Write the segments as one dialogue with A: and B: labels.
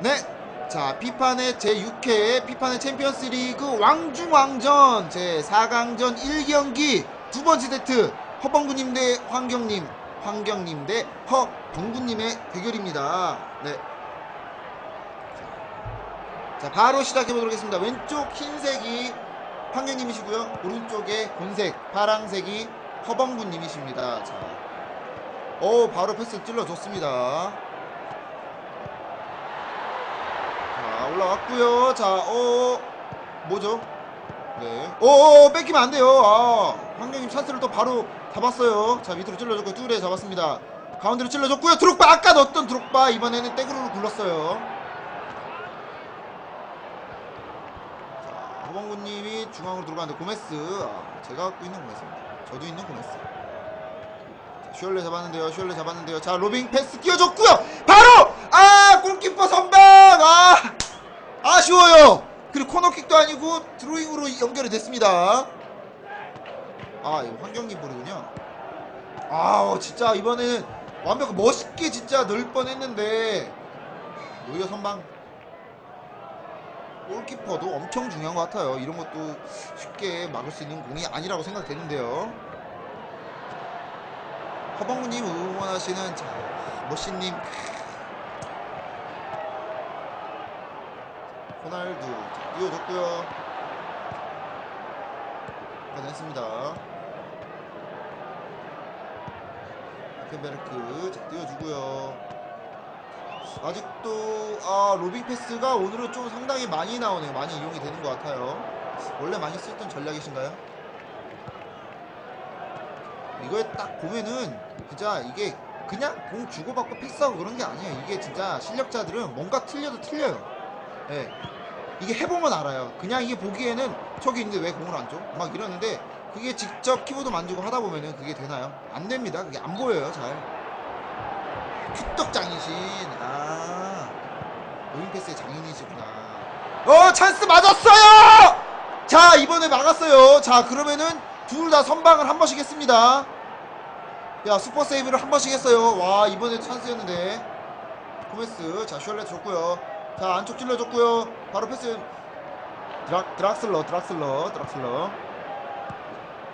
A: 네. 자, 피판의 제6회 피판의 챔피언스 리그 왕중왕전 제4강전 1경기 두 번째 세트 허범구님 대 황경님, 황경님 대 허범구님의 대결입니다. 네. 자, 바로 시작해 보도록 하겠습니다. 왼쪽 흰색이 황경님이시고요. 오른쪽에 본색 파랑색이 허범구님이십니다. 자, 오, 바로 패스 찔러 줬습니다. 자, 올라왔고요. 자, 어, 뭐죠? 네. 오, 오, 뺏기면 안 돼요. 아, 황경님 찬스를 또 바로 잡았어요. 자, 밑으로 찔러줬고 뚜레 잡았습니다. 가운데로 찔러줬고요. 드록바 아까 넣었던 드록바 이번에는 떼구르로 굴렀어요. 자, 허범구님이 중앙으로 들어가는데 고메스. 아, 제가 갖고 있는 고메스입니다. 저도 있는 고메스. 자, 슈얼레 잡았는데요. 슈얼레 잡았는데요. 자, 로빙 패스 띄워줬고요. 바로 아 골키퍼 선방. 아 아쉬워요. 그리고 코너킥도 아니고 드로잉으로 연결이 됐습니다. 아 이거 환경님 볼이군요. 아 진짜 이번에는 완벽 멋있게 진짜 넣을 뻔했는데 노이어 선방. 골키퍼도 엄청 중요한 것 같아요. 이런 것도 쉽게 막을 수 있는 공이 아니라고 생각되는데요. 허범구님 응원하시는 자, 머신님 호날두 가냈습니다 케베르크 자, 띄워주고요 아직도 아 로빙 패스가 오늘은 좀 상당히 많이 나오네요 많이 이용이 되는 것 같아요 원래 많이 쓰던 전략이신가요? 이거에 딱 보면은 진짜 이게 그냥 공 주고받고 패스하고 그런 게 아니에요. 이게 진짜 실력자들은 뭔가 틀려도 틀려요. 예. 이게 해보면 알아요. 그냥 이게 보기에는 저기 있는데 왜 공을 안 줘? 막 이러는데 그게 직접 키보드 만지고 하다 보면은 그게 되나요? 안 됩니다. 그게 안 보여요. 잘. 큐떡장이신. 아. 노인 패스의 장인이시구나. 어, 찬스 맞았어요! 자, 이번에 막았어요. 자, 그러면은 둘 다 선방을 한 번씩 했습니다. 야, 슈퍼 세이브를 한 번씩 했어요. 와, 이번에 찬스였는데. 코메스. 자, 슈얼렛 줬고요. 자, 안쪽 찔러줬고요. 바로 패스. 드락, 드락슬러, 드락슬러, 드락슬러.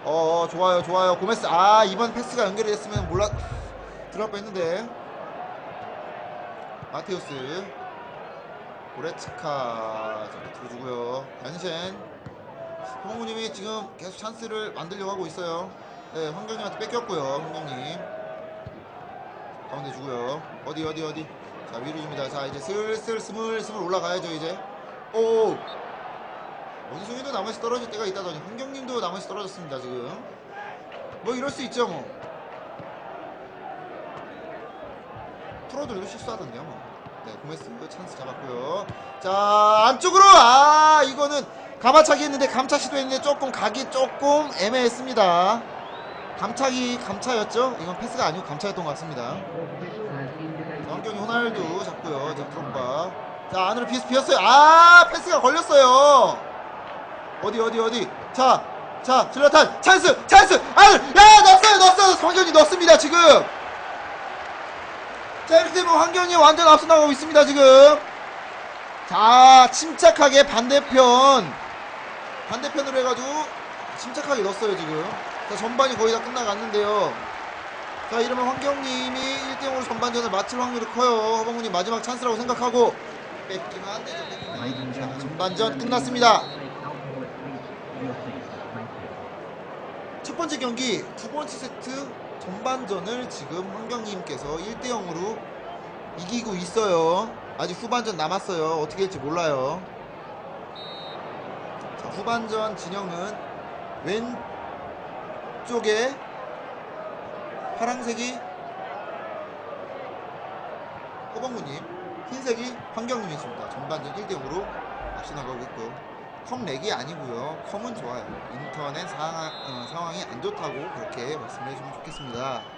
A: 어, 어, 좋아요, 좋아요. 고메스. 아, 이번 패스가 연결이 됐으면 몰라. 들어갈 뻔 했는데. 마테우스. 고레츠카. 자, 들어주고요. 단센. 홍우님이 지금 계속 찬스를 만들려고 하고 있어요. 네, 황경님한테 뺏겼고요. 황경님. 가운데 주고요. 어디 어디 어디. 자 위로 줍니다. 자 이제 슬슬 스물스물 올라가야죠 이제. 오. 원숭이도 나머지 떨어질 때가 있다더니 황경님도 나머지 떨어졌습니다 지금. 뭐 이럴 수 있죠 뭐. 프로들도 실수하던데요 뭐. 네, 고메스 찬스 잡았고요. 자, 안쪽으로! 아, 이거는 가마차기 했는데 감차 시도했는데 조금 각이 조금 애매했습니다. 감차기, 감차였죠? 이건 패스가 아니고 감차였던 것 같습니다. 호날두 잡고요. 자, 드롭바. 자, 안으로 비스 비었어요. 아, 패스가 걸렸어요. 어디, 어디, 어디. 자, 자, 질라탄 찬스! 찬스! 아, 야, 넣었어요! 넣었어요! 황경이 넣습니다, 지금! 자 이렇게 되면 환경이 완전 앞서 나가고 있습니다 지금 자 침착하게 반대편 반대편으로 해가지고 침착하게 넣었어요 지금 자 전반이 거의 다 끝나갔는데요 자 이러면 환경님이 1대0으로 전반전을 마칠 확률이 커요 허범군이 마지막 찬스라고 생각하고 뺏기면 안 되죠. 자, 전반전 끝났습니다 첫 번째 경기 두 번째 세트 전반전을 지금 환경님께서 1대0으로 이기고 있어요. 아직 후반전 남았어요. 어떻게 될지 몰라요. 자, 후반전 진영은 왼쪽에 파랑색이 허범구님, 흰색이 환경님이십니다. 전반전 1대0으로 앞서 나가고 있고요. 컴 렉이 아니고요. 컴은 좋아요. 인터넷 상황, 어, 상황이 안 좋다고 그렇게 말씀해 주시면 좋겠습니다.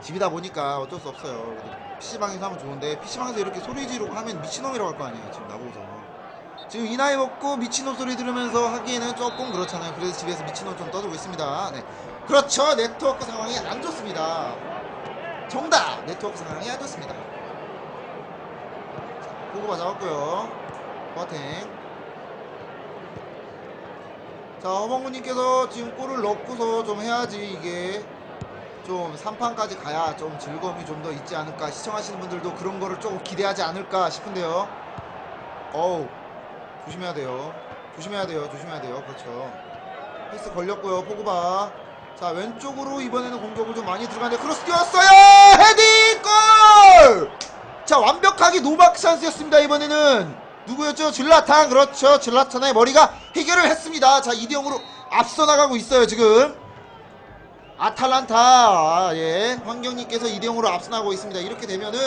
A: 집이다 보니까 어쩔 수 없어요. PC방에서 하면 좋은데 PC방에서 이렇게 소리 지르고 하면 미친놈이라고 할 거 아니에요. 지금 나보고서. 지금 이 나이 먹고 미친놈 소리 들으면서 하기에는 조금 그렇잖아요. 그래서 집에서 미친놈 좀 떠들고 있습니다. 네. 그렇죠. 네트워크 상황이 안 좋습니다. 정답! 네트워크 상황이 안 좋습니다. 보고봐 잡았고요. 보아탱. 자, 허방구님께서 지금 골을 넣고서 좀 해야지 이게 좀 3판까지 가야 좀 즐거움이 좀 더 있지 않을까 시청하시는 분들도 그런 거를 조금 기대하지 않을까 싶은데요. 어우, 조심해야 돼요. 조심해야 돼요. 조심해야 돼요. 그렇죠. 패스 걸렸고요. 포그바. 자, 왼쪽으로 이번에는 공격을 좀 많이 들어가는데 크로스 뛰었어요! 헤딩 골! 자, 완벽하게 노마크 찬스였습니다. 이번에는 누구였죠? 질라탄. 그렇죠. 질라탄의 머리가 해결을 했습니다. 자, 2대 0으로 앞서 나가고 있어요, 지금. 아탈란타. 아, 예. 황경님께서 2대 0으로 앞서 나가고 있습니다. 이렇게 되면은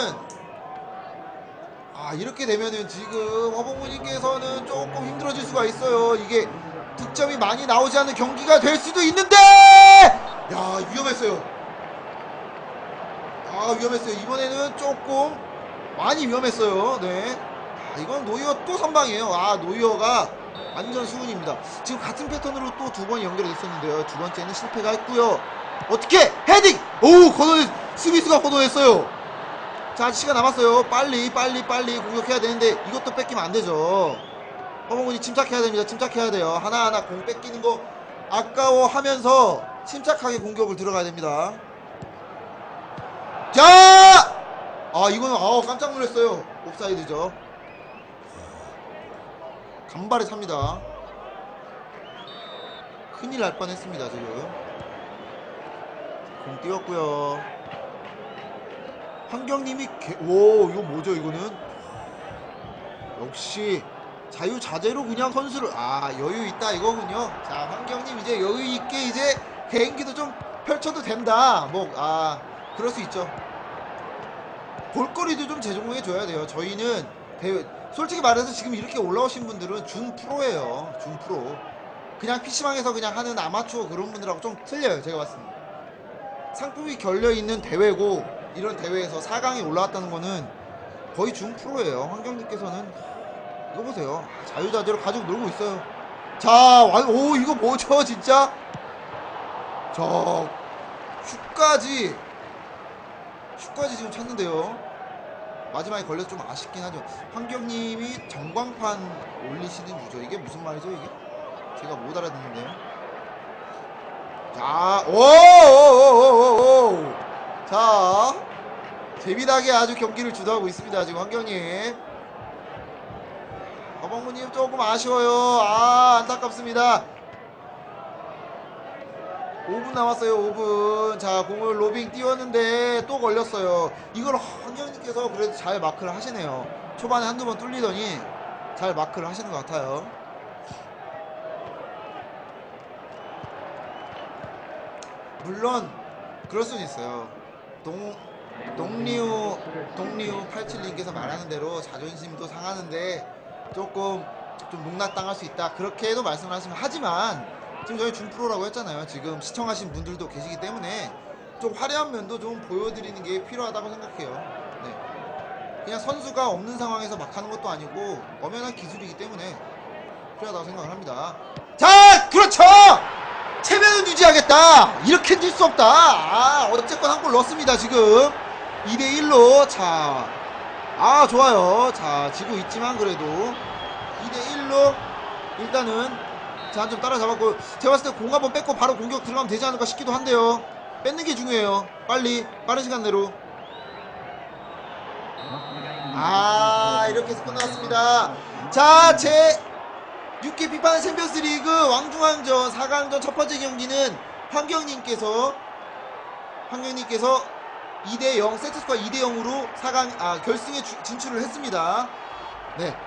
A: 아, 이렇게 되면은 지금 허봉무님께서는 조금 힘들어질 수가 있어요. 이게 득점이 많이 나오지 않는 경기가 될 수도 있는데! 야, 위험했어요. 아, 위험했어요. 이번에는 조금 많이 위험했어요. 네. 아, 이건 노이어 또 선방이에요. 아, 노이어가 완전 수훈입니다. 지금 같은 패턴으로 또 두 번 연결이 됐었는데요. 두 번째는 실패가 했고요. 어떻게 헤딩! 오, 걷어냈, 스미스가 걷어냈어요. 자, 시간 남았어요. 빨리, 빨리, 빨리 공격해야 되는데 이것도 뺏기면 안 되죠. 허봉군이 침착해야 됩니다. 침착해야 돼요. 하나하나 공 뺏기는 거 아까워하면서 침착하게 공격을 들어가야 됩니다. 자! 아, 이거는 아, 깜짝 놀랐어요. 옵사이드죠. 간발에 삽니다. 큰일 날 뻔했습니다, 지금. 공 띄웠고요. 환경님이 개... 오 이거 뭐죠 이거는? 역시 자유자재로 그냥 선수를 아 여유 있다 이거군요. 자 환경님 이제 여유 있게 이제 개인기도 좀 펼쳐도 된다. 뭐 아 그럴 수 있죠. 볼거리도 좀 제공해 줘야 돼요. 저희는 대회 솔직히 말해서 지금 이렇게 올라오신 분들은 준 프로예요. 준 프로. 그냥 PC방에서 그냥 하는 아마추어 그런 분들하고 좀 틀려요. 제가 때. 상품이 결려 있는 대회고 이런 대회에서 4강에 올라왔다는 거는 거의 준 프로예요. 환경님께서는 이거 보세요. 자유자재로 가지고 놀고 있어요. 자, 와, 오 이거 뭐죠, 진짜? 저 슛까지 슛까지 지금 찼는데요. 마지막에 걸려서 좀 아쉽긴 하죠. 환경님이 전광판 올리시는 유저 이게 무슨 말이죠, 이게? 제가 못 알아듣는데요. 자, 오, 오, 오, 오, 오, 오. 자, 재미나게 아주 경기를 주도하고 있습니다. 지금 환경님. 허방무님 조금 아쉬워요. 아, 안타깝습니다. 5분 남았어요. 5분. 자, 공을 로빙 띄웠는데 또 걸렸어요. 이걸 환경님께서 그래도 잘 마크를 하시네요. 초반에 한두 번 뚫리더니 잘 마크를 하시는 것 같아요. 물론 그럴 수는 있어요. 동 동리우 동리우 87님께서 말하는 대로 자존심도 상하는데 조금 좀 농락당할 수 있다. 그렇게 해도 말씀을 하시면 하지만 지금 저희 준프로라고 했잖아요. 지금 시청하신 분들도 계시기 때문에 좀 화려한 면도 좀 보여드리는 게 필요하다고 생각해요. 네. 그냥 선수가 없는 상황에서 막 하는 것도 아니고 엄연한 기술이기 때문에 필요하다고 생각을 합니다. 자 그렇죠 체면은 유지하겠다 이렇게 질수 없다 아 어쨌건 한 골 넣었습니다 지금 2대 1로 자, 아 좋아요. 자 지고 있지만 그래도 2대 1로 일단은 자 좀 따라잡았고 제가 봤을 때 공 한번 뺏고 바로 공격 들어가면 되지 않을까 싶기도 한데요. 뺏는 게 중요해요. 빨리 빠른 시간 내로. 아 이렇게 해서 끝났습니다. 자 제 6개 피파 챔피언스 리그 왕중왕전 4강전 첫 번째 경기는 황경님께서 황경님께서 2대0 세트스코어 2대0으로 4강 아 결승에 주- 진출을 했습니다. 네.